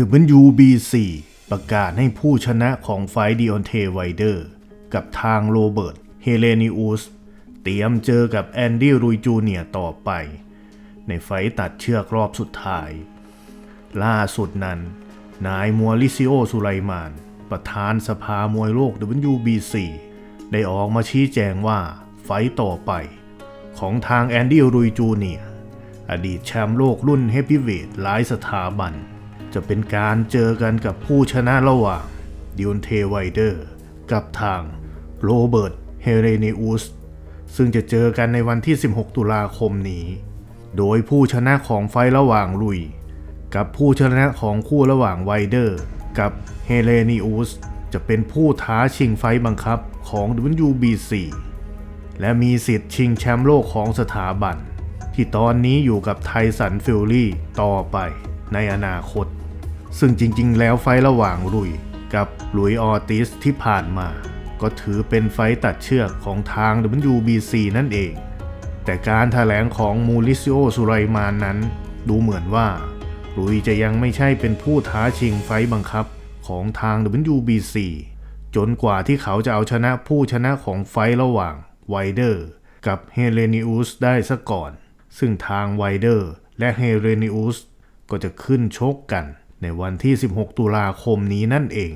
WBC ประกาศให้ผู้ชนะของไฟดิออนเทไวเดอร์ กับทางโรเบิร์ต เฮเลนิอุส เตรียมเจอกับแอนดี้รุยจูเนียต่อไป ในไฟตัดเชือกรอบสุดท้าย ล่าสุดนั้น นายมัวลิซิโอสุไลมาน ประธานสภามวยโลก WBC ได้ออกมาชี้แจงว่าไฟต่อไป ของทางแอนดี้รุยจูเนียอดีตแชมป์โลกรุ่นเฮฟวีเวทหลายสถาบัน จะเป็นการเจอกันกับผู้ชนะระหว่างดิอนเทไวเดอร์ กับทางโรเบิร์ตเฮเรเนอุสซึ่งจะเจอกันในวันที่ 16 ตุลาคมนี้ โดยผู้ชนะของไฟระหว่างลุย กับผู้ชนะของคู่ระหว่างไวเดอร์ กับเฮเลนิอุสจะเป็นผู้ท้าชิงไฟบังคับของ WBC และมีสิทธิ์ชิงแชมป์โลกของสถาบัน ที่ตอนนี้อยู่กับไทสันฟิลลี่ต่อไป ในอนาคต ซึ่งจริง ๆ แล้วไฟระหว่างลุยกับหลุยออร์ติสที่ผ่านมา ก็ถือเป็นไฟตัดเชือกของทาง WBC นั่นเอง แต่การถแถลงของมูริซิโอสุไรมานนั้น ดูเหมือนว่าลุยจะยังไม่ใช่เป็นผู้ท้าชิงไฟบังคับของทาง WBC จนกว่าที่เขาจะเอาชนะผู้ชนะของไฟระหว่างไวเดอร์กับเฮเลนิอุสได้ซะก่อน ซึ่งทางไวเดอร์และเฮเรนิอุส ก็จะขึ้นชกกันในวันที่ 16 ตุลาคมนี้นั่นเอง